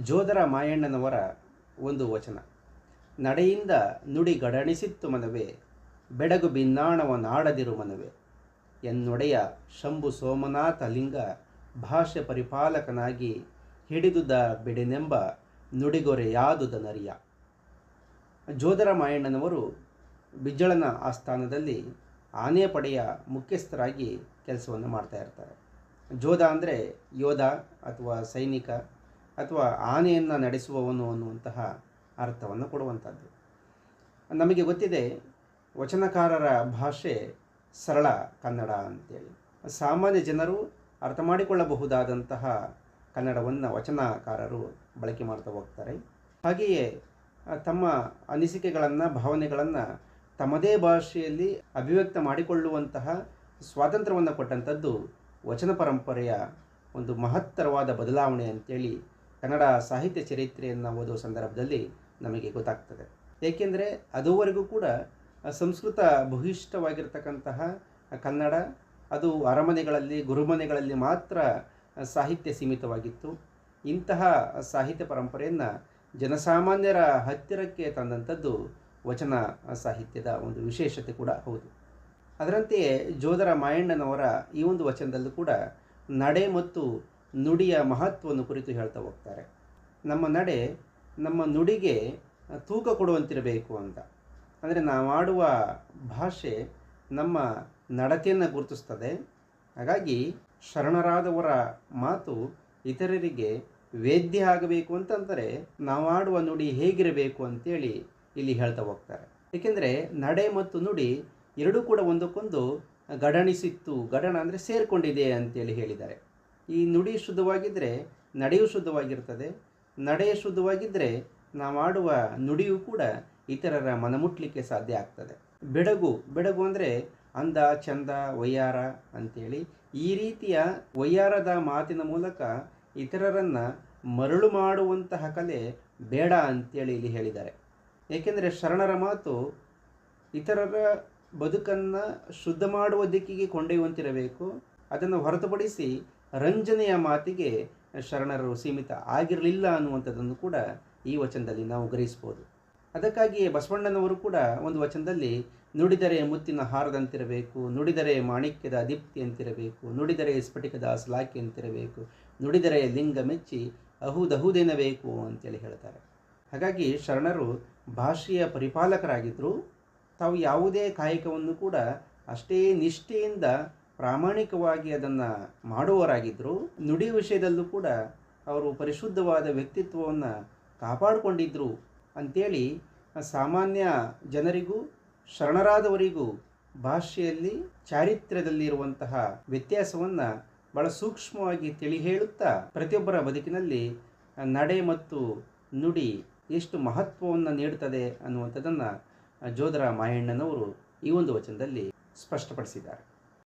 ಜೋದರ ಮಾಯಣ್ಣನವರ ಒಂದು ವಚನ. ನಡೆಯಿಂದ ನುಡಿ ಗಡಣಿಸಿತ್ತು ಮನವೇ, ಬೆಡಗು ಭಿನ್ನಾಣವ ನಾಡದಿರು ಮನವೇ. ಎನ್ನೊಡೆಯ ಶಂಭು ಸೋಮನಾಥ ಲಿಂಗ ಭಾಷೆ ಪರಿಪಾಲಕನಾಗಿ ಹಿಡಿದುದ ಬೆಡೆನೆಂಬ ನುಡಿಗೊರೆಯಾದುದ ನರಿಯ. ಜೋದರ ಮಾಯಣ್ಣನವರು ಬಿಜ್ಜಳನ ಆಸ್ಥಾನದಲ್ಲಿ ಆನೆ ಪಡೆಯ ಮುಖ್ಯಸ್ಥರಾಗಿ ಕೆಲಸವನ್ನು ಮಾಡ್ತಾ ಇರ್ತಾರೆ. ಜೋಧ ಅಂದರೆ ಯೋಧ ಅಥವಾ ಸೈನಿಕ ಅಥವಾ ಆನೆಯನ್ನು ನಡೆಸುವವನು ಅನ್ನುವಂತಹ ಅರ್ಥವನ್ನು ಕೊಡುವಂಥದ್ದು. ನಮಗೆ ಗೊತ್ತಿದೆ, ವಚನಕಾರರ ಭಾಷೆ ಸರಳ ಕನ್ನಡ ಅಂತೇಳಿ. ಸಾಮಾನ್ಯ ಜನರು ಅರ್ಥ ಮಾಡಿಕೊಳ್ಳಬಹುದಾದಂತಹ ಕನ್ನಡವನ್ನು ವಚನಕಾರರು ಬಳಕೆ ಮಾಡ್ತಾ ಹೋಗ್ತಾರೆ. ಹಾಗೆಯೇ, ತಮ್ಮ ಅನಿಸಿಕೆಗಳನ್ನು, ಭಾವನೆಗಳನ್ನು ತಮ್ಮದೇ ಭಾಷೆಯಲ್ಲಿ ಅಭಿವ್ಯಕ್ತ ಮಾಡಿಕೊಳ್ಳುವಂತಹ ಸ್ವಾತಂತ್ರ್ಯವನ್ನು ಕೊಟ್ಟಂಥದ್ದು ವಚನ ಪರಂಪರೆಯ ಒಂದು ಮಹತ್ತರವಾದ ಬದಲಾವಣೆ ಅಂತೇಳಿ ಕನ್ನಡ ಸಾಹಿತ್ಯ ಚರಿತ್ರೆಯನ್ನು ಓದುವ ಸಂದರ್ಭದಲ್ಲಿ ನಮಗೆ ಗೊತ್ತಾಗ್ತದೆ. ಏಕೆಂದರೆ ಅದುವರೆಗೂ ಕೂಡ ಸಂಸ್ಕೃತ ಭೂಯಿಷ್ಠವಾಗಿರ್ತಕ್ಕಂತಹ ಕನ್ನಡ, ಅದು ಅರಮನೆಗಳಲ್ಲಿ, ಗುರುಮನೆಗಳಲ್ಲಿ ಮಾತ್ರ ಸಾಹಿತ್ಯ ಸೀಮಿತವಾಗಿತ್ತು. ಇಂತಹ ಸಾಹಿತ್ಯ ಪರಂಪರೆಯನ್ನು ಜನಸಾಮಾನ್ಯರ ಹತ್ತಿರಕ್ಕೆ ತಂದಂಥದ್ದು ವಚನ ಸಾಹಿತ್ಯದ ಒಂದು ವಿಶೇಷತೆ ಕೂಡ ಹೌದು. ಅದರಂತೆಯೇ ಜೋದರ ಮಾಯಣ್ಣನವರ ಈ ಒಂದು ವಚನದಲ್ಲೂ ಕೂಡ ನಡೆ ಮತ್ತು ನುಡಿಯ ಮಹತ್ವವನ್ನು ಕುರಿತು ಹೇಳ್ತಾ ಹೋಗ್ತಾರೆ. ನಮ್ಮ ನಡೆ, ನಮ್ಮ ನುಡಿಗೆ ತೂಕ ಕೊಡುವಂತಿರಬೇಕು ಅಂತ. ಅಂದರೆ ನಾವು ಆಡುವ ಭಾಷೆ ನಮ್ಮ ನಡತೆಯನ್ನು ಗುರುತಿಸ್ತದೆ. ಹಾಗಾಗಿ ಶರಣರಾದವರ ಮಾತು ಇತರರಿಗೆ ವೇದ್ಯ ಆಗಬೇಕು ಅಂತಂದರೆ ಆಡುವ ನುಡಿ ಹೇಗಿರಬೇಕು ಅಂತೇಳಿ ಇಲ್ಲಿ ಹೇಳ್ತಾ ಹೋಗ್ತಾರೆ. ಏಕೆಂದರೆ ನಡೆ ಮತ್ತು ನುಡಿ ಎರಡೂ ಕೂಡ ಒಂದಕ್ಕೊಂದು ಗಡಣಿಸಿತ್ತು, ಗಡಣ ಅಂದರೆ ಸೇರಿಕೊಂಡಿದೆ ಅಂತೇಳಿ ಹೇಳಿದ್ದಾರೆ. ಈ ನುಡಿ ಶುದ್ಧವಾಗಿದ್ದರೆ ನಡೆಯು ಶುದ್ಧವಾಗಿರ್ತದೆ. ನಡೆಯ ಶುದ್ಧವಾಗಿದ್ದರೆ ನಾವಾಡುವ ನುಡಿಯೂ ಕೂಡ ಇತರರ ಮನಮುಟ್ಲಿಕ್ಕೆ ಸಾಧ್ಯ ಆಗ್ತದೆ. ಬೆಡಗು ಬೆಡಗು ಅಂದರೆ ಅಂದ ಚಂದ, ವಯ್ಯಾರ ಅಂತೇಳಿ ಈ ರೀತಿಯ ವಯ್ಯಾರದ ಮಾತಿನ ಮೂಲಕ ಇತರರನ್ನು ಮರಳು ಮಾಡುವಂತಹ ಕಲೆ ಬೇಡ ಅಂತೇಳಿ ಇಲ್ಲಿ ಹೇಳಿದ್ದಾರೆ. ಏಕೆಂದರೆ ಶರಣರ ಮಾತು ಇತರರ ಬದುಕನ್ನು ಶುದ್ಧ ಮಾಡುವ ದಿಕ್ಕಿಗೆ ಕೊಂಡೊಯ್ಯುವಂತಿರಬೇಕು. ಅದನ್ನು ಹೊರತುಪಡಿಸಿ ರಂಜನೆಯ ಮಾತಿಗೆ ಶರಣರು ಸೀಮಿತ ಆಗಿರಲಿಲ್ಲ ಅನ್ನುವಂಥದ್ದನ್ನು ಕೂಡ ಈ ವಚನದಲ್ಲಿ ನಾವು ಗ್ರಹಿಸ್ಬೋದು ಅದಕ್ಕಾಗಿಯೇ ಬಸವಣ್ಣನವರು ಕೂಡ ಒಂದು ವಚನದಲ್ಲಿ ನುಡಿದರೆ ಮುತ್ತಿನ ಹಾರದಂತಿರಬೇಕು, ನುಡಿದರೆ ಮಾಣಿಕ್ಯದ ದೀಪ್ತಿ ಅಂತಿರಬೇಕು, ನುಡಿದರೆ ಸ್ಫಟಿಕದ ಸಲಾಕೆ ಅಂತಿರಬೇಕು, ನುಡಿದರೆ ಲಿಂಗ ಮೆಚ್ಚಿ ಅಹುದಹುದೆನಬೇಕು ಅಂತೇಳಿ ಹೇಳ್ತಾರೆ. ಹಾಗಾಗಿ ಶರಣರು ಭಾಷೆಯ ಪರಿಪಾಲಕರಾಗಿದ್ದರು ತಾವು ಯಾವುದೇ ಕಾಯಕವನ್ನು ಕೂಡ ಅಷ್ಟೇ ನಿಷ್ಠೆಯಿಂದ ಪ್ರಾಮಾಣಿಕವಾಗಿ ಅದನ್ನು ಮಾಡುವವರಾಗಿದ್ದರು ನುಡಿ ವಿಷಯದಲ್ಲೂ ಕೂಡ ಅವರು ಪರಿಶುದ್ಧವಾದ ವ್ಯಕ್ತಿತ್ವವನ್ನು ಕಾಪಾಡಿಕೊಂಡಿದ್ದರು ಅಂಥೇಳಿ ಸಾಮಾನ್ಯ ಜನರಿಗೂ, ಶರಣರಾದವರಿಗೂ ಭಾಷೆಯಲ್ಲಿ ಚಾರಿತ್ರ್ಯದಲ್ಲಿರುವಂತಹ ವ್ಯತ್ಯಾಸವನ್ನು ಬಹಳ ಸೂಕ್ಷ್ಮವಾಗಿ ತಿಳಿ ಹೇಳುತ್ತಾ ಪ್ರತಿಯೊಬ್ಬರ ಬದುಕಿನಲ್ಲಿ ನಡೆ ಮತ್ತು ನುಡಿ ಎಷ್ಟು ಮಹತ್ವವನ್ನು ನೀಡುತ್ತದೆ ಅನ್ನುವಂಥದ್ದನ್ನು ಜೋದರ ಮಾಯಣ್ಣನವರು ಈ ಒಂದು ವಚನದಲ್ಲಿ ಸ್ಪಷ್ಟಪಡಿಸಿದ್ದಾರೆ.